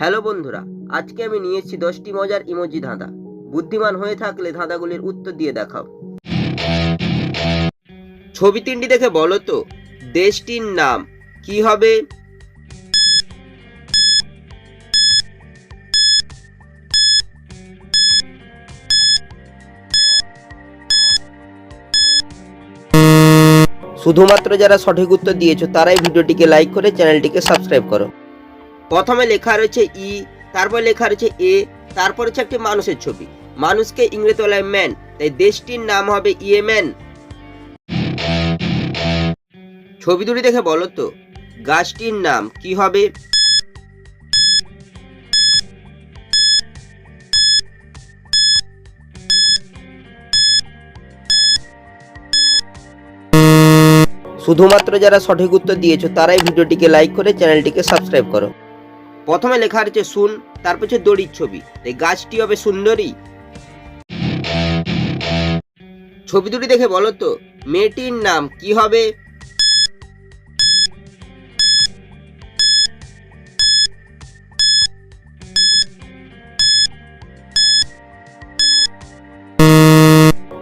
Hello বন্ধুরা, আজকে আমি নিয়ে এসেছি দশটি মজার ইমোজি ধাঁধা। বুদ্ধিমান হয়ে থাকলে ধাঁধাগুলির উত্তর দিয়ে দেখাও। ছবি তিনটি দেখে বলো তো, দেশটির নাম কি হবে? শুধুমাত্র যারা সঠিক উত্তর দিয়েছ, তারাই ভিডিওটিকে লাইক করে চ্যানেলটিকে সাবস্ক্রাইব করো। প্রথমে লেখা রয়েছে ই, তারপর লেখা রয়েছে এ, তারপর হচ্ছে একটি মানুষের ছবি। মানুষকে ইংরেজি বলায় ম্যান তাই দেশটির নাম হবে ইয়েমেন। ছবি দুটি দেখে বলো তো, গাছটির নাম কি হবে? শুধুমাত্র যারা সঠিক উত্তর দিয়েছ, তারাই ভিডিওটিকে লাইক করে চ্যানেলটিকে সাবস্ক্রাইব করো। প্রথমে লেখা রয়েছে সুন তারপর হচ্ছে দড়ির ছবি। তাই গাছটি হবে সুন্দরী। ছবি দুটি দেখে বলো তো, মেয়েটির নাম কি হবে?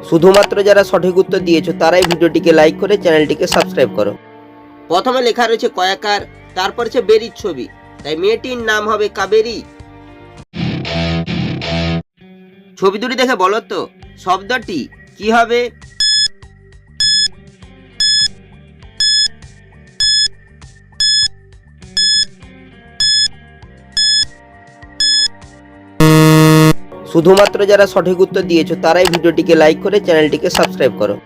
শুধুমাত্র যারা সঠিক উত্তর দিয়েছ, তারাই ভিডিওটিকে লাইক করে চ্যানেলটিকে সাবস্ক্রাইব করো। প্রথমে লেখা রয়েছে কয়াকার, তারপর হচ্ছে বেরির ছবি। তাই মেয়েটির নাম হবে কাবেরী। ছবি দুটি দেখে বলো তো, শব্দটি কি হবে? শুধুমাত্র যারা সঠিক উত্তর দিয়েছ, তারাই ভিডিওটিকে লাইক করে চ্যানেলটিকে সাবস্ক্রাইব করো।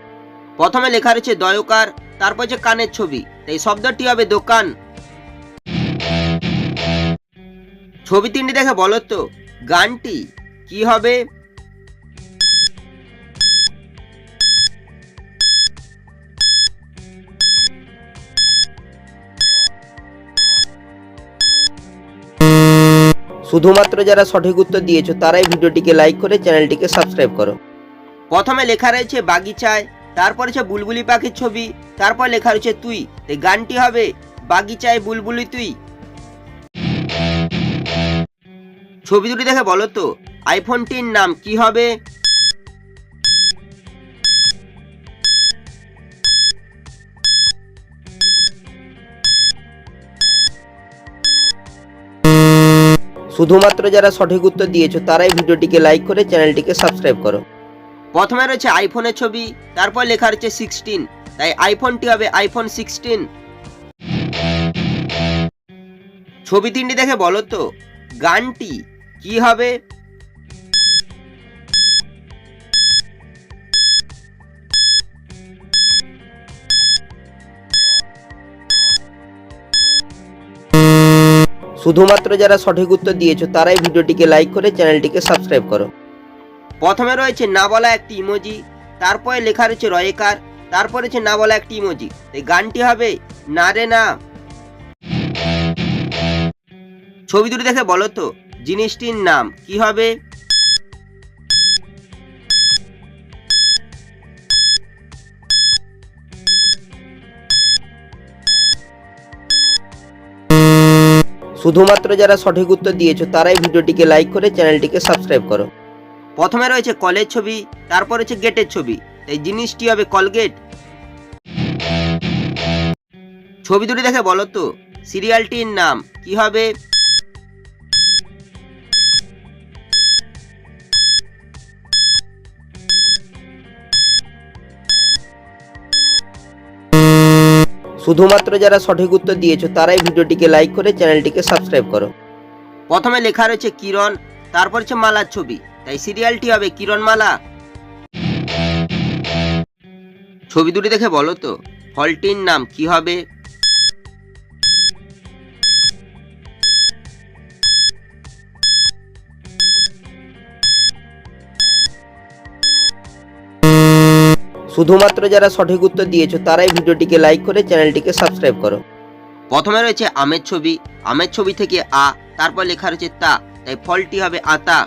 প্রথমে লেখা রয়েছে দয়কার, তারপর হচ্ছে কানের ছবি। তাই শব্দটি হবে দোকান। ছবি তিনটি দেখে, বলো তো। গানটি কি হবে? শুধুমাত্র যারা সঠিক উত্তর দিয়েছ, তারাই ভিডিওটিকে লাইক করে চ্যানেলটিকে সাবস্ক্রাইব করো। প্রথমে লেখা রয়েছে বাগিচায়, তারপর হচ্ছে বুলবুলি পাখির ছবি, তারপর লেখা রয়েছে তুই। গানটি হবে বাগিচায় বুলবুলি তুই। ছবি দুটি দেখে বলো তো আইফোনটির নাম কি হবে? শুধুমাত্র যারা সঠিক উত্তর দিয়েছ, তারাই ভিডিওটিকে লাইক করে চ্যানেলটিকে সাবস্ক্রাইব করো। প্রথমে রয়েছে আইফোনের ছবি, তারপর লেখা রয়েছে সিক্সটিন তাই আইফোনটি হবে আইফোন সিক্সটিন ছবি তিনটি দেখে বলো তো, গানটি কি হবে? শুধুমাত্র যারা সঠিক উত্তর দিয়েছ, তারাই ভিডিওটিকে লাইক করে চ্যানেলটিকে সাবস্ক্রাইব করো। প্রথমে রয়েছে না বলা একটি ইমোজি তারপরে লেখা রয়েছে রয়েকার, তারপরে রয়েছে না বলা একটি ইমোজি এই গানটি হবে না রে না। ছবি দুটি দেখে বলো তো। জিনিসটির নাম কি হবে? শুধুমাত্র যারা সঠিক উত্তর দিয়েছ তারাই ভিডিওটিকে লাইক করে চ্যানেলটিকে সাবস্ক্রাইব করো। প্রথমে রয়েছে কলের ছবি তারপর রয়েছে গেটের ছবি। এই জিনিসটি হবে কলগেট। ছবি দুটি দেখে বলো তো সিরিয়ালটির নাম কি হবে? শুধুমাত্র যারা সঠিক উত্তর দিয়েছ, তারাই ভিডিওটিকে লাইক করে চ্যানেলটিকে সাবস্ক্রাইব করো। প্রথমে লেখা রয়েছে কিরণ, তারপর হচ্ছে মালার ছবি। তাই সিরিয়ালটি হবে কিরণ মালা। ছবি দুটি দেখে বলো তো, ফলটির নাম কি হবে? শুধুমাত্র যারা সঠিক উত্তর দিয়েছ, তারাই ভিডিওটিকে লাইক করে চ্যানেলটিকে সাবস্ক্রাইব করো। প্রথমে রয়েছে আমের ছবি। আমের ছবি থেকে আ, তারপর লেখা রয়েছে তা। তাই ফলটি হবে আতা।